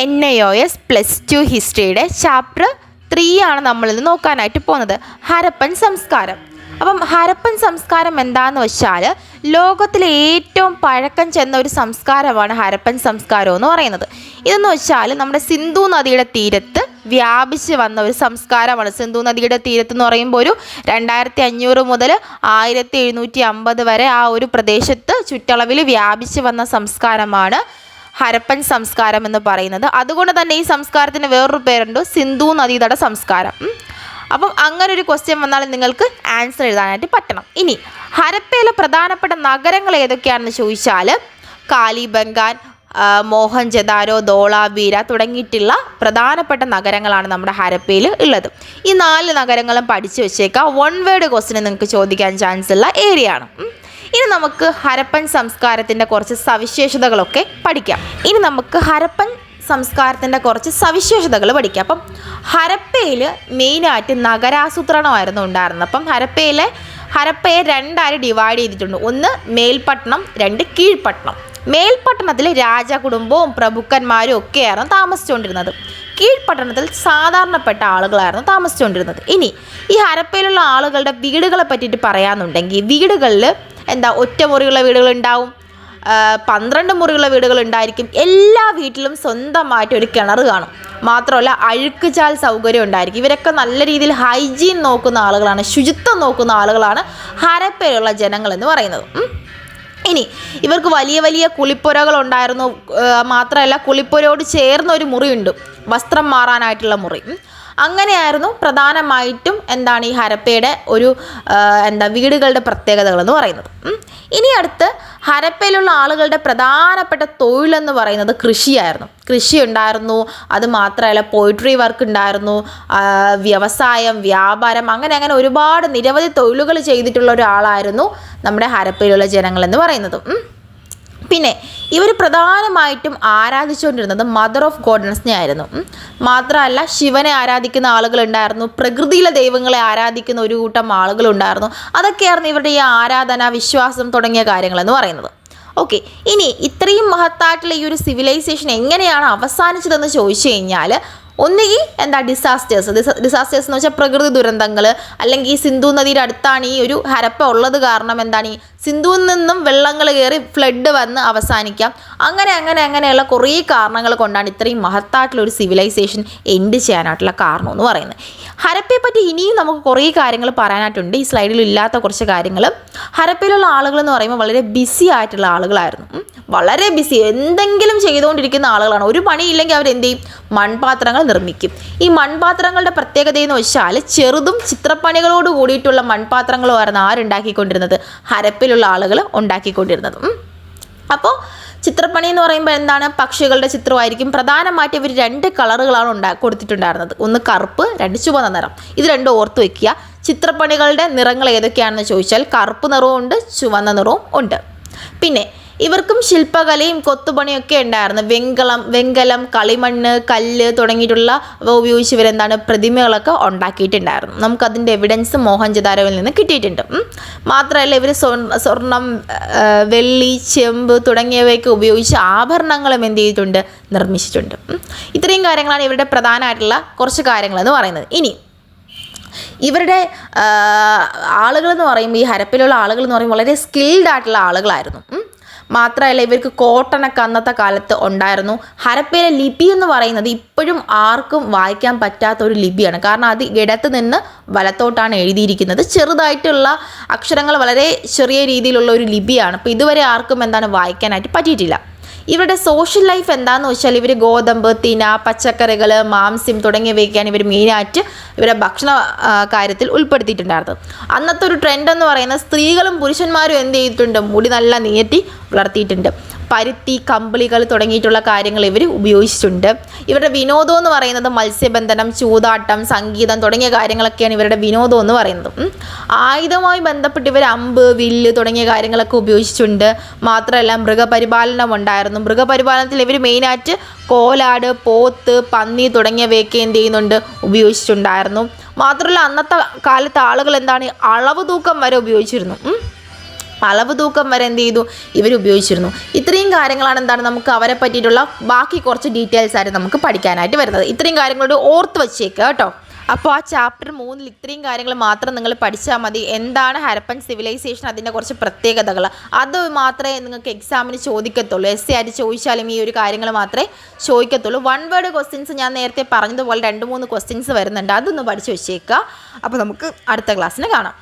N I O S plus two ഹിസ്റ്ററിയുടെ chapter three ആണ് നമ്മളിന്ന് നോക്കാനായിട്ട് പോകുന്നത്. ഹരപ്പൻ സംസ്കാരം. അപ്പം ഹരപ്പൻ സംസ്കാരം എന്താന്ന് വെച്ചാൽ ലോകത്തിലെ ഏറ്റവും പഴക്കം ചെന്ന ഒരു സംസ്കാരമാണ് ഹരപ്പൻ സംസ്കാരം എന്ന് പറയുന്നത്. ഇതെന്ന് വെച്ചാൽ നമ്മുടെ സിന്ധു നദിയുടെ തീരത്ത് വ്യാപിച്ച് വന്ന ഒരു സംസ്കാരമാണ്. സിന്ധു നദിയുടെ തീരത്ത് എന്ന് പറയുമ്പോൾ ഒരു രണ്ടായിരത്തി അഞ്ഞൂറ് മുതൽ ആയിരത്തി എഴുന്നൂറ്റി അമ്പത് വരെ ആ ഒരു പ്രദേശത്ത് ചുറ്റളവിൽ വ്യാപിച്ച് വന്ന സംസ്കാരമാണ് ഹരപ്പൻ സംസ്കാരം എന്ന് പറയുന്നത്. അതുകൊണ്ട് തന്നെ ഈ സംസ്കാരത്തിന് വേറൊരു പേരുണ്ട്. സിന്ധു നദീതട സംസ്കാരം. അപ്പം അങ്ങനെ ഒരു ക്വസ്റ്റ്യൻ വന്നാൽ നിങ്ങൾക്ക് ആൻസർ എഴുതാനായിട്ട് പറ്റണം. ഇനി ഹരപ്പയിലെ പ്രധാനപ്പെട്ട നഗരങ്ങൾ ഏതൊക്കെയാണെന്ന് ചോദിച്ചാൽ കാലിബംഗാൻ മോഹൻജദാരോ ധോളാവീര തുടങ്ങിയിട്ടുള്ള പ്രധാനപ്പെട്ട നഗരങ്ങളാണ് നമ്മുടെ ഹരപ്പയിൽ ഉള്ളത്. ഈ നാല് നഗരങ്ങളും പഠിച്ചു വെച്ചേക്കാം. വൺ വേർഡ് ക്വസ്റ്റിന് നിങ്ങൾക്ക് ചോദിക്കാൻ ചാൻസ് ഉള്ള ഏരിയ ആണ്. ഇനി നമുക്ക് ഹരപ്പൻ സംസ്കാരത്തിന്റെ കുറച്ച് സവിശേഷതകളൊക്കെ പഠിക്കാം. ഇനി നമുക്ക് ഹരപ്പൻ സംസ്കാരത്തിന്റെ കുറച്ച് സവിശേഷതകൾ പഠിക്കാം. അപ്പം ഹരപ്പയിൽ മെയിനായിട്ട് നഗരാസൂത്രണമായിരുന്നു ഉണ്ടായിരുന്നത്. അപ്പം ഹരപ്പയിലെ ഹരപ്പയെ രണ്ടായി ഡിവൈഡ് ചെയ്തിട്ടുണ്ട്. ഒന്ന് മേൽപട്ടണം രണ്ട് കീഴ്പട്ടണം. മേൽപട്ടണത്തിൽ രാജകുടുംബവും പ്രഭുക്കന്മാരും ഒക്കെയായിരുന്നു താമസിച്ചുകൊണ്ടിരുന്നത്. കീഴ്പട്ടണത്തിൽ സാധാരണപ്പെട്ട ആളുകളായിരുന്നു താമസിച്ചുകൊണ്ടിരുന്നത്. ഇനി ഈ ഹരപ്പയിലുള്ള ആളുകളുടെ വീടുകളെ പറ്റിയിട്ട് പറയാമെന്നുണ്ടെങ്കിൽ വീടുകളിൽ എന്താ ഒറ്റ മുറിയുള്ള വീടുകളുണ്ടാവും. പന്ത്രണ്ട് മുറിയുള്ള വീടുകൾ ഉണ്ടായിരിക്കും എല്ലാ വീട്ടിലും സ്വന്തമായിട്ട് ഒരു കിണർ കാണും. മാത്രമല്ല അഴുക്ക് ചാൽ സൗകര്യം ഉണ്ടായിരിക്കും. ഇവരൊക്കെ നല്ല രീതിയിൽ ഹൈജീൻ നോക്കുന്ന ആളുകളാണ് ശുചിത്വം നോക്കുന്ന ആളുകളാണ് ഹരപ്പയിലുള്ള ജനങ്ങൾ എന്ന് പറയുന്നത്. ഇനി ഇവർക്ക് വലിയ വലിയ കുളിപ്പുരകൾ ഉണ്ടായിരുന്നു. മാത്രമല്ല കുളിപ്പുരയോട് ചേർന്ന ഒരു മുറിയുണ്ട്. വസ്ത്രം മാറാനായിട്ടുള്ള മുറി. അങ്ങനെയായിരുന്നു പ്രധാനമായിട്ടും എന്താണ് ഈ ഹരപ്പയുടെ ഒരു എന്താ വീടുകളുടെ പ്രത്യേകതകൾ എന്ന് പറയുന്നത്. ഇനി അടുത്ത് ഹരപ്പയിലുള്ള ആളുകളുടെ പ്രധാനപ്പെട്ട തൊഴിലെന്ന് പറയുന്നത് കൃഷിയായിരുന്നു. കൃഷി ഉണ്ടായിരുന്നു അത് മാത്രമല്ല പോയിട്രി വർക്ക് ഉണ്ടായിരുന്നു വ്യവസായം വ്യാപാരം അങ്ങനെ അങ്ങനെ ഒരുപാട് നിരവധി തൊഴിലുകൾ ചെയ്തിട്ടുള്ള ഒരാളായിരുന്നു നമ്മുടെ ഹരപ്പയിലുള്ള ജനങ്ങൾ എന്ന് പറയുന്നത്. പിന്നെ ഇവർ പ്രധാനമായിട്ടും ആരാധിച്ചുകൊണ്ടിരുന്നത് മദർ ഓഫ് ഗോഡ്നസിനെ ആയിരുന്നു. മാത്രമല്ല ശിവനെ ആരാധിക്കുന്ന ആളുകളുണ്ടായിരുന്നു പ്രകൃതിയിലെ ദൈവങ്ങളെ ആരാധിക്കുന്ന ഒരു കൂട്ടം ആളുകളുണ്ടായിരുന്നു അതൊക്കെയായിരുന്നു ഇവരുടെ ഈ ആരാധന വിശ്വാസം തുടങ്ങിയ കാര്യങ്ങളെന്ന് പറയുന്നത്. ഓക്കെ ഇനി ഇത്രയും മഹത്തായിട്ടുള്ള ഈ ഒരു സിവിലൈസേഷൻ എങ്ങനെയാണ് അവസാനിച്ചതെന്ന് ചോദിച്ചു കഴിഞ്ഞാൽ ഒന്നുകിൽ എന്താ ഡിസാസ്റ്റേഴ്സ് ഡിസാസ്റ്റേഴ്സ് എന്ന് വെച്ചാൽ പ്രകൃതി ദുരന്തങ്ങൾ അല്ലെങ്കിൽ സിന്ധു നദിയുടെ അടുത്താണ് ഈ ഒരു ഹരപ്പ ഉള്ളത് കാരണം എന്താണ്? ഈ സിന്ധുവിൽ നിന്നും വെള്ളങ്ങൾ കയറി ഫ്ലഡ് വന്ന് അവസാനിക്കാം. അങ്ങനെ അങ്ങനെ അങ്ങനെയുള്ള കുറേ കാരണങ്ങൾ കൊണ്ടാണ് ഇത്രയും മഹത്തായിട്ടുള്ള ഒരു സിവിലൈസേഷൻ എൻഡ് ചെയ്യാനായിട്ടുള്ള കാരണം എന്ന് പറയുന്നത്. ഹരപ്പയെ പറ്റി ഇനിയും നമുക്ക് കുറേ കാര്യങ്ങൾ പറയാനായിട്ടുണ്ട്. ഈ സ്ലൈഡിൽ ഇല്ലാത്ത കുറച്ച് കാര്യങ്ങൾ ഹരപ്പയിലുള്ള ആളുകൾ എന്ന് പറയുമ്പോൾ വളരെ ബിസി ആയിട്ടുള്ള ആളുകളായിരുന്നു. വളരെ ബിസി എന്തെങ്കിലും ചെയ്തുകൊണ്ടിരിക്കുന്ന ആളുകളാണ്. ഒരു പണിയില്ലെങ്കിൽ അവർ എന്ത് ചെയ്യും? മൺപാത്രങ്ങൾ നിർമ്മിക്കും. ഈ മൺപാത്രങ്ങളുടെ പ്രത്യേകത എന്ന് വെച്ചാൽ ചെറുതും ചിത്രപ്പണികളോട് കൂടിയിട്ടുള്ള മൺപാത്രങ്ങളുമായിരുന്നു ആരുണ്ടാക്കിക്കൊണ്ടിരുന്നത്? ഹരപ്പിലുള്ള ആളുകൾ ഉണ്ടാക്കിക്കൊണ്ടിരുന്നത്. അപ്പോൾ ചിത്രപ്പണി എന്ന് പറയുമ്പോൾ എന്താണ്? പക്ഷികളുടെ ചിത്രമായിരിക്കും. പ്രധാനമായിട്ട് ഇവർ രണ്ട് കളറുകളാണ് ഉണ്ടാ കൊടുത്തിട്ടുണ്ടായിരുന്നത്. ഒന്ന് കറുപ്പ് രണ്ട് ചുവന്ന നിറം. ഇത് രണ്ടും ഓർത്ത് വെക്കുക. ചിത്രപ്പണികളുടെ നിറങ്ങൾ ഏതൊക്കെയാണെന്ന് ചോദിച്ചാൽ കറുപ്പ് നിറവും ഉണ്ട് ചുവന്ന നിറവും ഉണ്ട്. പിന്നെ ഇവർക്കും ശില്പകലയും കൊത്തുപണിയൊക്കെ ഉണ്ടായിരുന്നു. വെങ്കലം വെങ്കലം കളിമണ്ണ് കല്ല് തുടങ്ങിയിട്ടുള്ള അവ ഉപയോഗിച്ച് ഇവരെന്താണ് പ്രതിമകളൊക്കെ ഉണ്ടാക്കിയിട്ടുണ്ടായിരുന്നു. നമുക്കതിന്റെ എവിഡൻസ് മോഹൻജദാരോവിൽ നിന്ന് കിട്ടിയിട്ടുണ്ട്. മാത്രമല്ല ഇവർ സ്വർണം വെള്ളി ചെമ്പ് തുടങ്ങിയവയൊക്കെ ഉപയോഗിച്ച് ആഭരണങ്ങളും എന്ത് ചെയ്തിട്ടുണ്ട് നിർമ്മിച്ചിട്ടുണ്ട്. ഇത്രയും കാര്യങ്ങളാണ് ഇവരുടെ പ്രധാനമായിട്ടുള്ള കുറച്ച് കാര്യങ്ങളെന്ന് പറയുന്നത്. ഇനി ഇവരുടെ ആളുകൾ എന്ന് പറയുമ്പോൾ ഈ ഹരപ്പിലുള്ള ആളുകൾ എന്ന് പറയുമ്പോൾ വളരെ സ്കിൽഡ് ആയിട്ടുള്ള ആളുകളായിരുന്നു. മാത്രമല്ല ഇവർക്ക് കോട്ടണൊക്കെ അന്നത്തെ കാലത്ത് ഉണ്ടായിരുന്നു. ഹരപ്പയിലെ ലിപി എന്ന് പറയുന്നത് ഇപ്പോഴും ആർക്കും വായിക്കാൻ പറ്റാത്ത ഒരു ലിപിയാണ്. കാരണം അത് ഇടത്ത് നിന്ന് വലത്തോട്ടാണ് എഴുതിയിരിക്കുന്നത്. ചെറുതായിട്ടുള്ള അക്ഷരങ്ങൾ വളരെ ചെറിയ രീതിയിലുള്ള ഒരു ലിപിയാണ്. അപ്പോൾ ഇതുവരെ ആർക്കും എന്താണ് വായിക്കാനായിട്ട് പറ്റിയിട്ടില്ല. ഇവരുടെ സോഷ്യൽ ലൈഫ് എന്താണെന്ന് വെച്ചാൽ ഇവർ ഗോതമ്പ് തിന പച്ചക്കറികൾ മാംസ്യം തുടങ്ങിയവയൊക്കെയാണ് ഇവർ മെയിനായിട്ട് ഇവരുടെ ഭക്ഷണ കാര്യത്തിൽ ഉൾപ്പെടുത്തിയിട്ടുണ്ടായിരുന്നത്. അന്നത്തെ ഒരു ട്രെൻഡ് എന്ന് പറയുന്നത് സ്ത്രീകളും പുരുഷന്മാരും എന്ത് ചെയ്തിട്ടുണ്ട്? മുടി നല്ല നീട്ടി വളർത്തിയിട്ടുണ്ട്. പരുത്തി കമ്പിളികൾ തുടങ്ങിയിട്ടുള്ള കാര്യങ്ങൾ ഇവർ ഉപയോഗിച്ചിട്ടുണ്ട്. ഇവരുടെ വിനോദം എന്ന് പറയുന്നത് മത്സ്യബന്ധനം ചൂതാട്ടം സംഗീതം തുടങ്ങിയ കാര്യങ്ങളൊക്കെയാണ് ഇവരുടെ വിനോദം എന്ന് പറയുന്നത്. ആയുധമായി ബന്ധപ്പെട്ട് ഇവർ അമ്പ് വില്ല് തുടങ്ങിയ കാര്യങ്ങളൊക്കെ ഉപയോഗിച്ചിട്ടുണ്ട്. മാത്രമല്ല മൃഗപരിപാലനം ഉണ്ടായിരുന്നു. മൃഗപരിപാലനത്തിൽ ഇവർ മെയിനായിട്ട് കോലാട് പോത്ത് പന്നി തുടങ്ങിയവയൊക്കെ എന്ത് ചെയ്യുന്നുണ്ട്? ഉപയോഗിച്ചിട്ടുണ്ടായിരുന്നു. മാത്രമല്ല അന്നത്തെ കാലത്ത് ആളുകൾ എന്താണ്? അളവ് തൂക്കം വരെ ഉപയോഗിച്ചിരുന്നു. അളവ് തൂക്കം വരെ എന്ത് ചെയ്തു? ഇവർ ഉപയോഗിച്ചിരുന്നു. ഇത്രയും കാര്യങ്ങളാണ് എന്താണ് നമുക്ക് അവരെ പറ്റിയിട്ടുള്ള ബാക്കി കുറച്ച് ഡീറ്റെയിൽസ് ആയിട്ട് നമുക്ക് പഠിക്കാനായിട്ട് വരുന്നത്. ഇത്രയും കാര്യങ്ങളോട് ഓർത്ത് വച്ചേക്കുക കേട്ടോ. അപ്പോൾ ആ ചാപ്റ്റർ മൂന്നിൽ ഇത്രയും കാര്യങ്ങൾ മാത്രം നിങ്ങൾ പഠിച്ചാൽ മതി. എന്താണ് ഹരപ്പൻ സിവിലൈസേഷൻ അതിന്റെ കുറച്ച് പ്രത്യേകതകൾ? അത് മാത്രമേ നിങ്ങൾക്ക് എക്സാമിന് ചോദിക്കത്തുള്ളൂ. എസ് സി ആയിട്ട് ചോദിച്ചാലും ഈ ഒരു കാര്യങ്ങൾ മാത്രമേ ചോദിക്കത്തുള്ളൂ. വൺ വേർഡ് ക്വസ്റ്റ്യൻസ് ഞാൻ നേരത്തെ പറഞ്ഞതുപോലെ രണ്ട് മൂന്ന് ക്വസ്റ്റ്യൻസ് വരുന്നുണ്ട്. അതൊന്ന് പഠിച്ച് വെച്ചേക്കുക അപ്പോൾ നമുക്ക് അടുത്ത ക്ലാസ്സിന് കാണാം.